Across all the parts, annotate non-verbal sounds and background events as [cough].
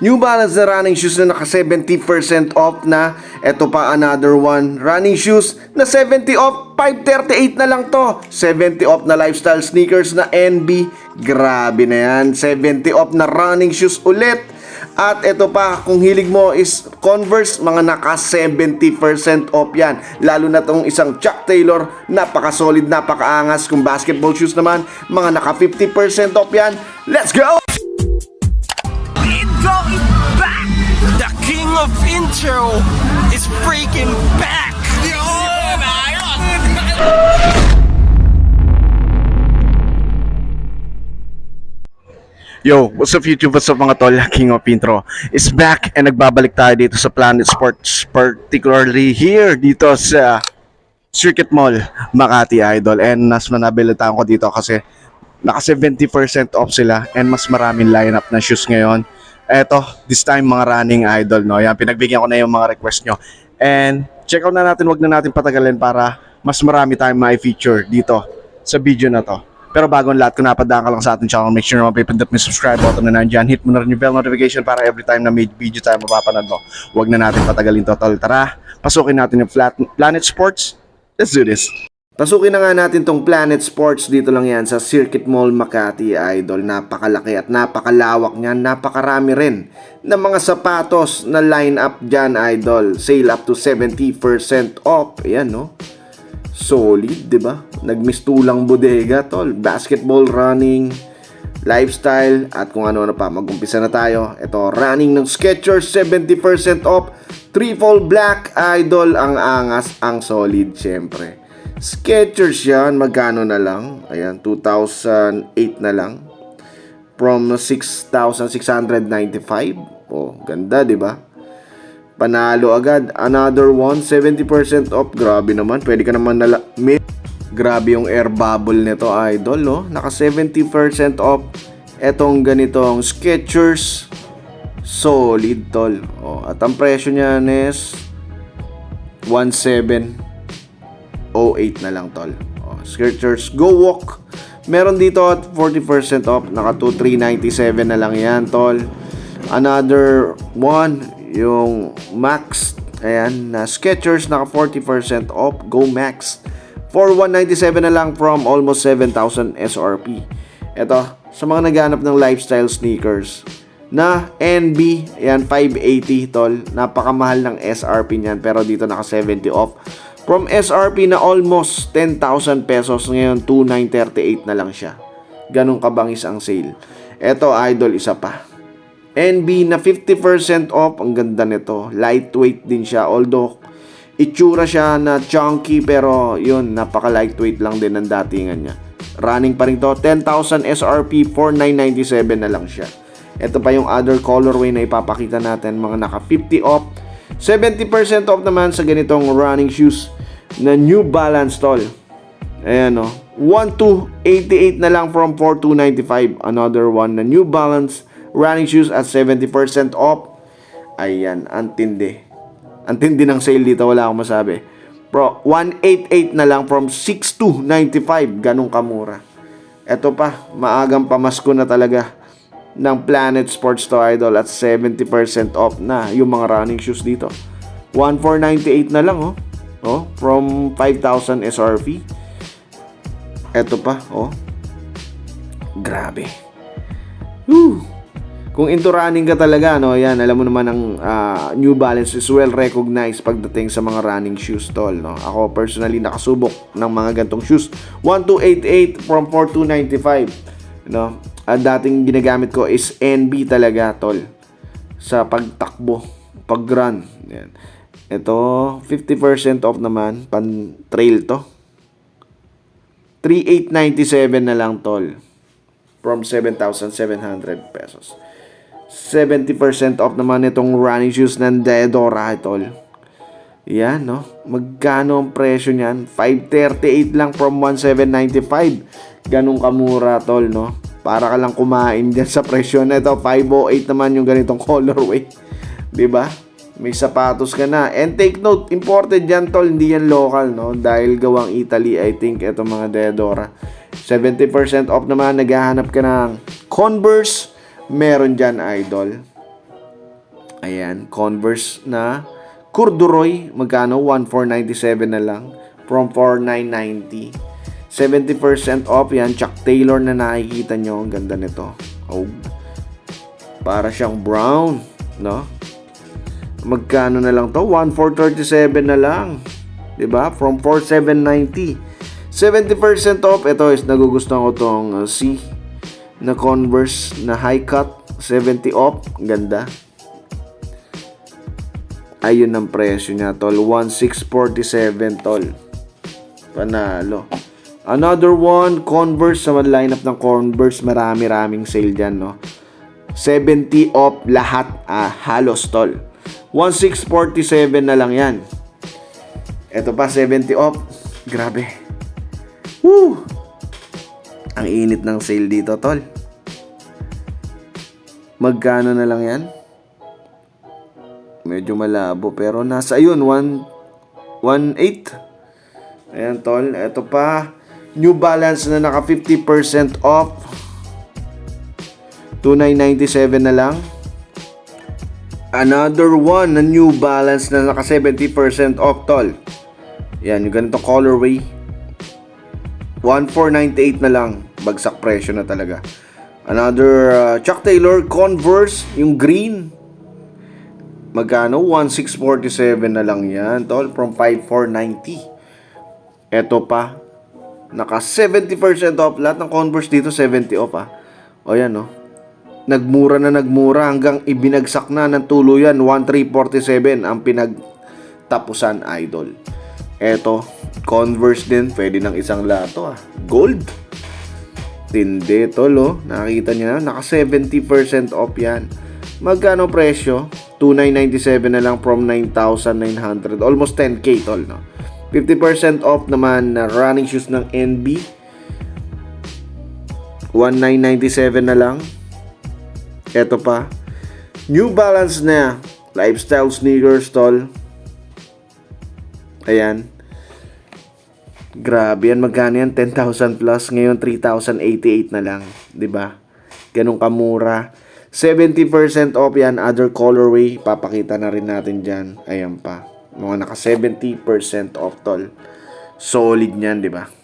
New Balance na running shoes na naka 70% off na. Ito pa another one. Running shoes na 70 off. 538 na lang to. 70 off na lifestyle sneakers na NB. Grabe na yan. 70 off na running shoes ulit. At ito pa, kung hilig mo is Converse, mga naka 70% off yan. Lalo na tong isang Chuck Taylor, napaka-solid, napaka-angas. Kung basketball shoes naman, mga naka 50% off yan. Let's go! Of intro is freaking back! Yo, what's up YouTube? What's up mga tol? King of Intro is back and nagbabalik tayo dito sa Planet Sports particularly here dito sa Circuit Mall, Makati Idol and mas manabilitaan ko dito kasi naka 70% off sila and mas maraming lineup na shoes ngayon. Eto, this time mga running idol, no? Yan, pinagbigyan ko na yung mga request nyo. And check out na natin, wag na natin patagalin para mas marami tayong ma-feature dito sa video na to. Pero bago ang lahat, kung napadaan ka lang sa ating channel, make sure na mapipindot mo yung subscribe button na nandyan. Hit mo na rin yung bell notification para every time na may video tayo mapapanood mo. Huwag na natin patagalin to, tol. Tara, pasukin natin yung flat, Planet Sports. Let's do this. Pasukin na nga natin tong Planet Sports dito lang yan sa Circuit Mall Makati Idol. Napakalaki at napakalawak niyan. Napakarami rin ng mga sapatos na line up dyan Idol. Sale up to 70% off. Ayan no. Solid, 'di ba? Nagmistulang bodega, tol. Basketball, running, lifestyle, at kung ano-ano pa. Mag-umpisa na tayo. Ito, running ng Skechers, 70% off. Triple black, idol, ang angas, ang solid, syempre. Skechers yan, magkano na lang? Ayan, 2008 na lang. From 6,695. Oh, ganda, di ba? Panalo agad. Another one, 70% off. Grabe naman. Pwede ka naman nala... Grabe yung air bubble nito, idol, no? Naka 70% off. Etong ganitong Skechers. Solid, tol. Oh, at ang presyo niyan is 1708 na lang, tol. Oh, Skechers Go Walk. Meron dito at 40% off. Naka 2397 na lang yan, tol. Another one, yung Max, ayan, na Skechers, naka 40% off, Go Max. For 197 na lang from almost 7,000 SRP. Ito, sa mga naghanap ng lifestyle sneakers, na NB, ayan, 580 tol, napakamahal ng SRP niyan, pero dito naka 70 off. From SRP na almost 10,000 pesos, ngayon 2,938 na lang siya. Ganong kabangis ang sale. Ito, idol, isa pa. NB na 50% off. Ang ganda nito. Lightweight din siya. Although, itsura siya na chunky pero yun, napaka lightweight lang din ang datingan niya. Running pa rin to. 10,000 SRP, 4,997 na lang siya. Ito pa yung other colorway na ipapakita natin. Mga naka 50 off. 70% off naman sa ganitong running shoes na New Balance tol. Ayan o. 1288 na lang from 4295. Another one na New Balance running shoes at 70% off. Ayan, antindi. Antindi ng sale dito, wala akong masabi. Pro, 188 na lang from 6295. Ganong kamura. Ito pa, maagang pamasko na talaga ng Planet Sports to Idol at 70% off na yung mga running shoes dito. 1498 na lang oh. Oh, from 5,000 SRP. Ito pa, oh. Grabe. Whew. Kung into running ka talaga, no, yan, alam mo naman ang ah, New Balance is well recognized pagdating sa mga running shoes, tol, no. Ako personally nakasubok ng mga gantong shoes. 1288 from 4295, no. Ang dating ginagamit ko is NB talaga, tol. Sa pagtakbo, pag-run. Yan. Ito, 50% off naman, pan trail to. 3897 na lang, tol. From 7,700 pesos. 70% off naman itong running shoes ng Deodora, tol. Yan, no? Magkano ang presyo niyan? 538 lang from 1795. Ganong kamura, tol, no? Para ka lang kumain dyan sa presyo na ito. 508 naman yung ganitong [laughs] colorway. 'Di ba? May sapatos ka na. And take note, imported yan, tol. Hindi yan local, no? Dahil gawang Italy, I think, ito mga Deodora. 70% off naman. Naghahanap ka ng Converse. Meron dyan, idol. Ayan, Converse na Corduroy, magkano? 1497 na lang from 4990. 70% off yan. Chuck Taylor na nakikita nyo. Ang ganda nito. Oh. Para siyang brown, no? Magkano na lang to? 1437 na lang. ba? From 4790. 70% off. Ito is nagugustuhan ko tong uh, C na Converse na high cut. 70 off. Ganda. Ayun ang presyo niya, tol. 1647, tol. Panalo. Another one, Converse sa lineup ng Converse. Marami-raming sale dyan, no? 70 off lahat, ah, halos, tol. 1647 na lang yan. Ito pa, 70 off. Grabe. Woo! Ang init ng sale dito, tol. Magkano na lang yan? Medyo malabo pero nasa ayun 1 1.8. Ayan tol, ito pa New Balance na naka 50% off. 2997 na lang. Another one na New Balance na naka 70% off tol. Yan, yung ganito colorway. 1498 na lang. Bagsak presyo na talaga. Another uh, Chuck Taylor Converse, yung green. Magkano? 1647 na lang yan, tol. From 5490. Eto pa. Naka 70% off. Lahat ng Converse dito 70 off ah. O yan no. Nagmura na nagmura hanggang ibinagsak na ng tuluyan. 1347 ang pinagtapusan idol. Eto, Converse din. Pwede ng isang lato ah. Gold. Tindi tol oh. Nakita niyo na. Naka 70% off yan. Magkano presyo? 2,997 na lang from 9,900. Almost 10k tol, no? 50% off naman na running shoes ng NB. 1,997 na lang. Ito pa. New Balance na lifestyle sneakers tol. Ayan. Grabe yan. Magkano yan? 10,000 plus. Ngayon, 3,088 na lang. ba? Ganun kamura. 70% off yan. Other colorway. Papakita na rin natin dyan. Ayan pa. Mga naka 70% off tol. Solid niyan, 'di ba?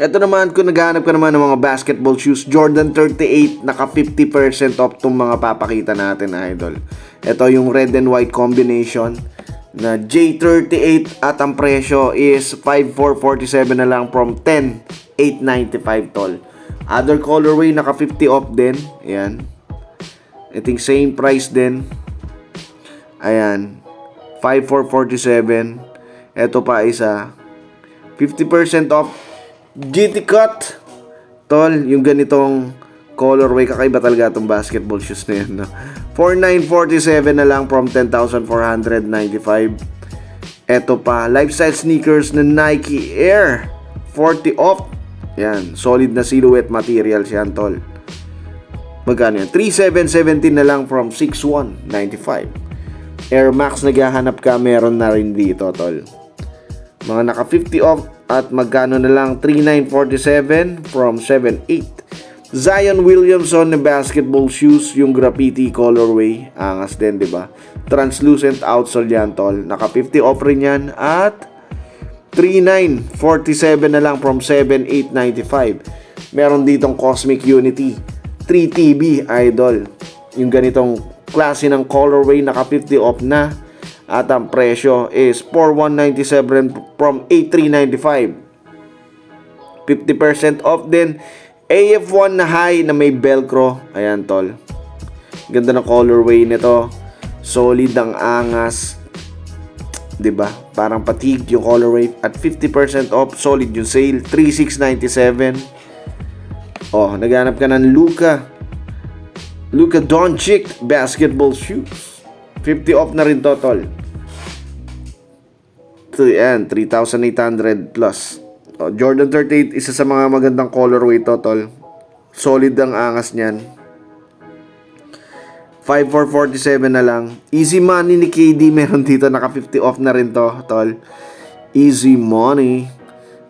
Ito naman, kung naghahanap ka naman ng mga basketball shoes, Jordan 38, naka 50% off tong mga papakita natin, idol. Ito yung red and white combination na J38 at ang presyo is 5447 na lang from 10895 tol. Other colorway naka 50 off din. Ayan. I think same price din. Ayan. 5447. Ito pa isa. 50% off. GT Cut. Tol, yung ganitong colorway kakaiba talaga itong basketball shoes na yan. No? 4947 na lang from 10,495. Eto pa, lifestyle sneakers na Nike Air 40 off. Yan, solid na silhouette materials yan, tol. Magkano yan? 3717 na lang from 6195. Air Max naghahanap ka, meron na rin dito, tol. Mga naka 50 off at magkano na lang 3947 from 78. Zion Williamson na basketball shoes, yung graffiti colorway, angas din, 'di ba? Translucent outsole yan, tol. Naka 50 off rin yan at 3947 na lang from 7895. Meron ditong Cosmic Unity 3TB idol. Yung ganitong klase ng colorway naka 50 off na at ang presyo is 4197 from 8395. 50% off din. AF1 na high na may velcro. Ayan tol. Ganda ng colorway nito. Solid ang angas. 'Di ba? Parang fatigue yung colorway at 50% off. Solid yung sale. 3697. Oh, naghanap ka ng Luka. Luka Doncic basketball shoes. 50 off na rin to, tol. Ito yan, 3,800 plus. Oh, Jordan 38, isa sa mga magandang colorway to, tol. Solid ang angas niyan. 5447 na lang. Easy money ni KD [laughs] meron dito. Naka 50 off na rin to, tol. Easy money.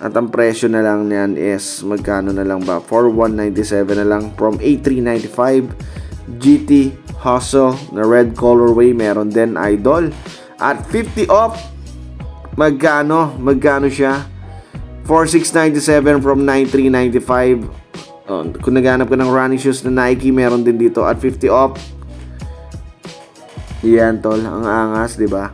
At ang presyo na lang niyan is magkano na lang ba? 4197 na lang from 8395. GT Hustle na red colorway meron din idol. At 50 off, magkano? Magkano siya? 4697 from 9395. Oh, kung naghanap ka ng running shoes na Nike, meron din dito at 50 off. Yan tol, ang angas, 'di ba?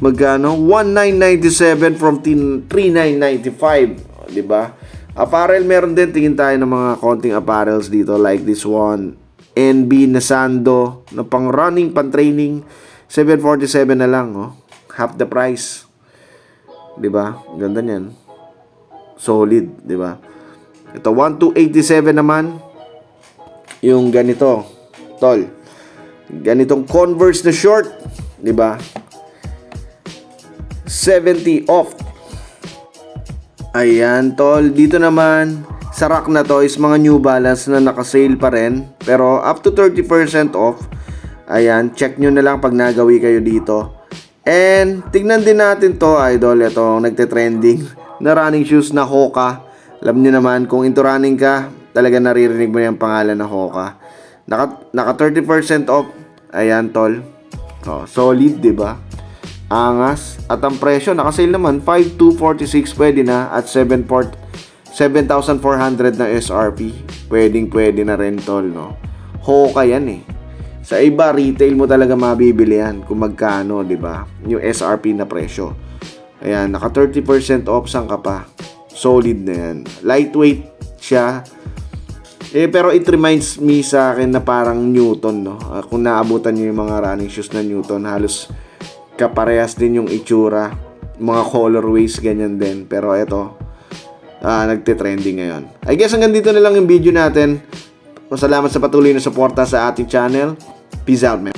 Magkano? 1997 from tin- 3995, 'di ba? Apparel meron din tingin tayo ng mga konting apparels dito like this one. NB Nasando na pang running, pang training 747 na lang, oh. Half the price. 'Di ba? Ganda niyan. Solid, 'di ba? Ito 1287 naman. Yung ganito, tol. Ganitong Converse na short, 'di ba? 70 off. Ayan, tol. Dito naman, sa rack na to is mga New Balance na naka-sale pa rin. Pero up to 30% off. Ayan, check nyo na lang pag nagawi kayo dito. And, tignan din natin to, idol. Ito, nagte-trending na running shoes na Hoka. Alam nyo naman, kung into running ka, talaga naririnig mo yung pangalan na Hoka. Naka, naka 30% off. Ayan, tol. Oh, solid, di ba? Angas. At ang presyo, nakasale naman, 5,246 pwede na at 7 port 7,400 na SRP. Pwedeng pwede na rin tol, no? Hoka yan eh. Sa iba, retail mo talaga mabibili yan kung magkano, di ba? Yung SRP na presyo. Ayan, naka 30% off sang ka pa. Solid na yan. Lightweight siya. Eh, pero it reminds me sa akin na parang Newton, no? Ah, kung naabutan niyo yung mga running shoes na Newton, halos kaparehas din yung itsura. Mga colorways, ganyan din. Pero ito, ah, nagte-trending ngayon. I guess hanggang dito na lang yung video natin. Salamat sa patuloy na suporta sa ating channel. Peace out, man.